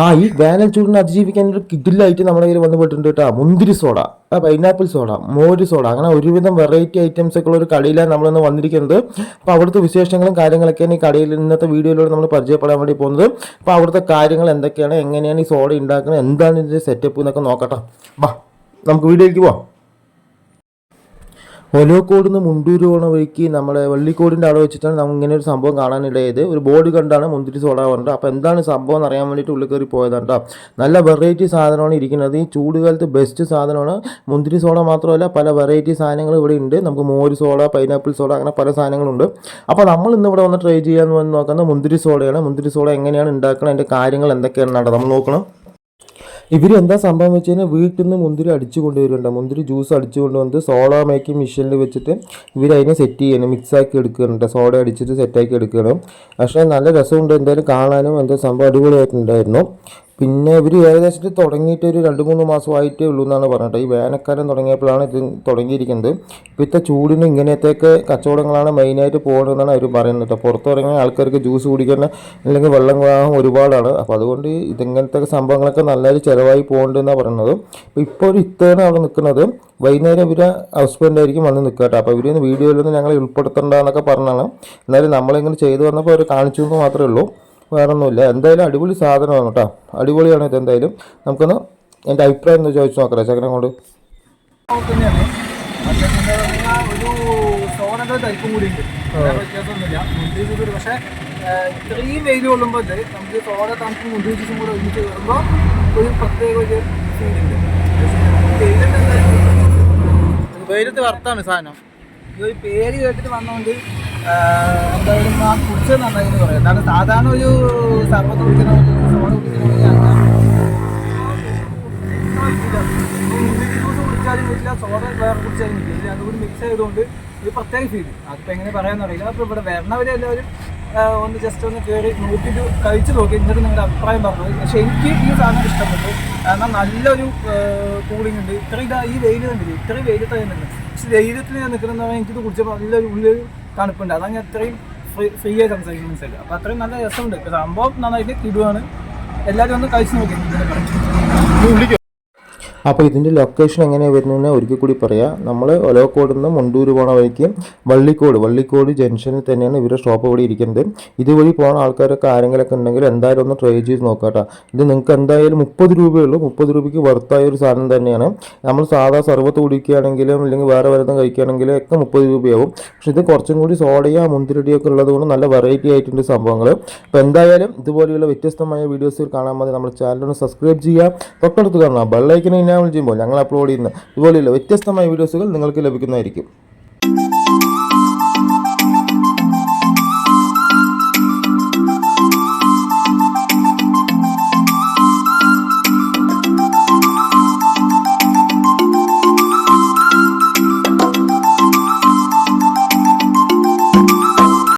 ആ ഈ വേനൽ ചൂടിനെ അതിജീവിക്കാൻ ഒരു കിഡിലായിട്ട് നമ്മുടെ കയ്യിൽ വന്നു പെട്ടിട്ടുണ്ട് കേട്ടോ. മുന്തിരി സോഡ പൈനാപ്പിൾ സോഡ മോര് സോഡ അങ്ങനെ ഒരുവിധം വെറൈറ്റി ഐറ്റംസ് ഒക്കെ ഉള്ള ഒരു കടയിലാണ് നമ്മളിന്ന് വന്നിരിക്കുന്നത്. അപ്പോൾ അവിടുത്തെ വിശേഷങ്ങളും കാര്യങ്ങളൊക്കെയാണ് ഈ കടയിൽ ഇന്നത്തെ വീഡിയോയിലൂടെ നമ്മൾ പരിചയപ്പെടാൻ വേണ്ടി പോകുന്നത്. അപ്പോൾ അവിടുത്തെ കാര്യങ്ങൾ എന്തൊക്കെയാണ് എങ്ങനെയാണ് ഈ സോഡ ഉണ്ടാക്കുന്നത് എന്താണ് ഇതിന്റെ സെറ്റപ്പ് എന്നൊക്കെ നോക്കട്ടെ ബാ നമുക്ക് വീഡിയോയിലേക്ക് പോവാം. ഒലോക്കോട് നിന്ന് മുണ്ടൂര് പോണ വഴിക്ക് നമ്മുടെ വള്ളിക്കോടിന്റെ അവിടെ വെച്ചിട്ടാണ് നമുക്ക് ഇങ്ങനെ ഒരു സംഭവം കാണാനിടയത് ഒരു ബോർഡ് കണ്ടാണ് മുന്തിരി സോഡ പറഞ്ഞത്. അപ്പോൾ എന്താണ് സംഭവം എന്ന് അറിയാൻ വേണ്ടിയിട്ട് ഉള്ളിൽ കയറി പോയതാണ് കേട്ടോ നല്ല വെറൈറ്റി സാധനമാണ് ഇരിക്കുന്നത്. ഈ ചൂടുകാലത്ത് ബെസ്റ്റ് സാധനമാണ്. മുന്തിരി സോഡ മാത്രമല്ല പല വെറൈറ്റി സാധനങ്ങൾ ഇവിടെ ഉണ്ട്. നമുക്ക് മോര് സോഡ പൈനാപ്പിൾ സോഡ അങ്ങനെ പല സാധനങ്ങളുണ്ട്. അപ്പോൾ നമ്മൾ ഇന്ന് ഇവിടെ വന്ന് ട്രൈ ചെയ്യാമെന്ന് വന്ന് നോക്കുന്നത് മുന്തിരി സോഡയാണ്. മുന്തിരി സോഡ എങ്ങനെയാണ് ഉണ്ടാക്കുന്നത് അതിന്റെ കാര്യങ്ങൾ എന്തൊക്കെയാണ് നമ്മൾ നോക്കണം. ഇവർ എന്താ സംഭവം വെച്ച് കഴിഞ്ഞാൽ വീട്ടിൽ നിന്ന് മുന്തിരി അടിച്ചു കൊണ്ടുവരുന്നുണ്ട്. മുന്തിരി ജ്യൂസ് അടിച്ചു കൊണ്ടുവന്ന് സോഡ മേക്കിംഗ് മെഷീനിൽ വെച്ചിട്ട് ഇവർ അതിനെ സെറ്റ് ചെയ്യണം മിക്സാക്കി എടുക്കുന്നുണ്ട്. സോഡ അടിച്ചിട്ട് സെറ്റാക്കി എടുക്കണം. പക്ഷേ നല്ല രസമുണ്ട്. എന്തായാലും കാണാനും എന്താ സംഭവം അടിപൊളിയായിട്ടുണ്ടായിരുന്നു. പിന്നെ ഇവർ ഏകദേശം തുടങ്ങിയിട്ട് ഒരു രണ്ട് മൂന്ന് മാസമായിട്ടേ ഉള്ളൂ എന്നാണ് പറഞ്ഞത് ഈ വേനൽക്കാലം തുടങ്ങിയപ്പോഴാണ് ഇത് തുടങ്ങിയിരിക്കുന്നത്. ഇപ്പോഴത്തെ ചൂടിന് ഇങ്ങനത്തെയൊക്കെ കച്ചവടങ്ങളാണ് മെയിനായിട്ട് പോകുന്നതെന്നാണ് അവർ പറയുന്നത് പുറത്തിറങ്ങിയ ആൾക്കാർക്ക് ജ്യൂസ് കുടിക്കുന്ന അല്ലെങ്കിൽ വെള്ളം വാങ്ങാൻ ഒരുപാടാണ്. അപ്പോൾ അതുകൊണ്ട് ഇതിങ്ങനത്തെ സംഭവങ്ങളൊക്കെ നല്ലൊരു ചിലവായി പോകുന്നുണ്ടെന്നാണ് പറയുന്നത്. അപ്പോൾ ഇപ്പോൾ ഒരു ഇത്തവണ അവിടെ നിൽക്കുന്നത്. വൈകുന്നേരം ഇവർ ഹസ്ബൻഡ് ആയിരിക്കും വന്ന് നിൽക്കുക കേട്ടോ. അപ്പോൾ ഇവരൊന്ന് വീഡിയോയിലൊന്നും ഞങ്ങൾ ഉൾപ്പെടുത്തേണ്ടതെന്നൊക്കെ പറഞ്ഞാണ്. എന്നാലും നമ്മളിങ്ങനെ ചെയ്തു വന്നപ്പോൾ അവർ കാണിച്ചു എന്ന് മാത്രമേ ഉള്ളൂ. വേറൊന്നുമില്ല. എന്തായാലും അടിപൊളി സാധനമാണ് കേട്ടോ. അടിപൊളിയാണ് ഇത് എന്തായാലും. നമുക്കൊന്ന് എന്റെ അഭിപ്രായം ഒന്ന് ചോദിച്ചു നോക്കാം ചക്കനെ കൊണ്ട് പക്ഷേ ഇത്രയും വെയിൽ കൊള്ളുമ്പോൾ നമുക്ക് സോഡ തണുപ്പും മുന്തിരി ജ്യൂസും കൂടെ ഒരുമിച്ച് കയറുമ്പോൾ ഒരു പ്രത്യേക ഒരു ഫീലുണ്ട് വെയിലത്ത് വറുത്താണ് സാധനം. ഈ ഒരു പേര് കേട്ടിട്ട് വന്നതുകൊണ്ട് ഏഹ്, എന്തായാലും ആ കുടിച്ചത് നന്നായി എന്ന് പറയാം. കാരണം സാധാരണ ഒരു സർബത്ത് കുടിക്കണോ സോഡ ഞാൻ കുടിച്ചാലും പറ്റില്ല സോഡ വേറെ കുടിച്ചാലും പറ്റില്ല. അതുകൂടി മിക്സ് ആയതുകൊണ്ട് ഒരു പ്രത്യേക ഫീൽ അതിപ്പോൾ എങ്ങനെ പറയാമെന്നറിയില്ല അപ്പോൾ ഇവിടെ വരണവരെ ഒന്ന് ജസ്റ്റ് ഒന്ന് കയറി നോക്കിയിട്ട് കഴിച്ചു നോക്കി. എന്നിട്ട് നിങ്ങളുടെ അഭിപ്രായം പറഞ്ഞു. പക്ഷേ എനിക്ക് ഈ സാധനം ഇഷ്ടപ്പെട്ടു. കാരണം നല്ലൊരു കൂളിംഗ് ഉണ്ട്. ഇത്ര ഇതാ ഈ വെയിൽ കണ്ടില്ലേ? ഇത്രയും വെയിലത്തായി തന്നെ പക്ഷെ വെയിലത്തിൽ ഞാൻ നിൽക്കുന്ന എനിക്കിത് കുടിച്ചപ്പോൾ നല്ലൊരു ഉള്ളിൽ തണുപ്പുണ്ട്. അതങ്ങ് ഞാൻ ഇത്രയും ഫ്രീ ഫ്രീ ആയി സംസാരിക്കുന്ന മനസ്സിലായി. അപ്പോൾ അത്രയും നല്ല രസമുണ്ട്. സംഭവം നന്നായിട്ട് കിടുവാണ്. എല്ലാവരും ഒന്ന് കഴിച്ചു നോക്കി. അപ്പോൾ ഇതിന്റെ ലൊക്കേഷൻ എങ്ങനെയാണ് വരുന്നതെന്ന് ഒരിക്കൽ കൂടി പറയാം. നമ്മൾ ഒലോക്കോട് നിന്ന് മുണ്ടൂർ പോണ വഴിക്ക് വള്ളിക്കോട് വള്ളിക്കോട് ജംഗ്ഷനിൽ തന്നെയാണ് ഇവരുടെ ഷോപ്പ് ഇവിടെ ഇരിക്കുന്നത്. ഇതുവഴി പോകുന്ന ആൾക്കാരൊക്കെ ആരെങ്കിലൊക്കെ ഉണ്ടെങ്കിൽ എന്തായാലും ഒന്ന് ട്രൈ ചെയ്ത് നോക്കാം കേട്ടോ. ഇത് നിങ്ങൾക്ക് എന്തായാലും മുപ്പത് രൂപയുള്ളൂ മുപ്പത് രൂപയ്ക്ക് വർത്തായ ഒരു സാധനം തന്നെയാണ്. നമ്മൾ സാധാ സർവത്ത് കുടിക്കുകയാണെങ്കിലും അല്ലെങ്കിൽ വേറെ വരുന്ന കഴിക്കുകയാണെങ്കിലും ഒക്കെ മുപ്പത് രൂപയാവും. പക്ഷെ ഇത് കുറച്ചും കൂടി സോഡയോ മുന്തിരിടിയൊക്കെ ഉള്ളതുകൊണ്ട് നല്ല വെറൈറ്റി ആയിട്ടുണ്ട് സംഭവങ്ങൾ. അപ്പോൾ എന്തായാലും ഇതുപോലെയുള്ള വ്യത്യസ്തമായ വീഡിയോസ് കാണാൻ മതി. നമ്മുടെ ചാനൽ സബ്സ്ക്രൈബ് ചെയ്യുക. തൊട്ടടുത്ത് കാണാം ബെല്ലൈക്കനെ ഇനാമൽ ചെയ്യുമ്പോൾ ഞങ്ങൾ അപ്ലോഡ് ചെയ്യുന്ന ഇതുപോലെയുള്ള വ്യത്യസ്തമായ വീഡിയോസുകൾ നിങ്ങൾക്ക് ലഭിക്കുന്നതായിരിക്കും.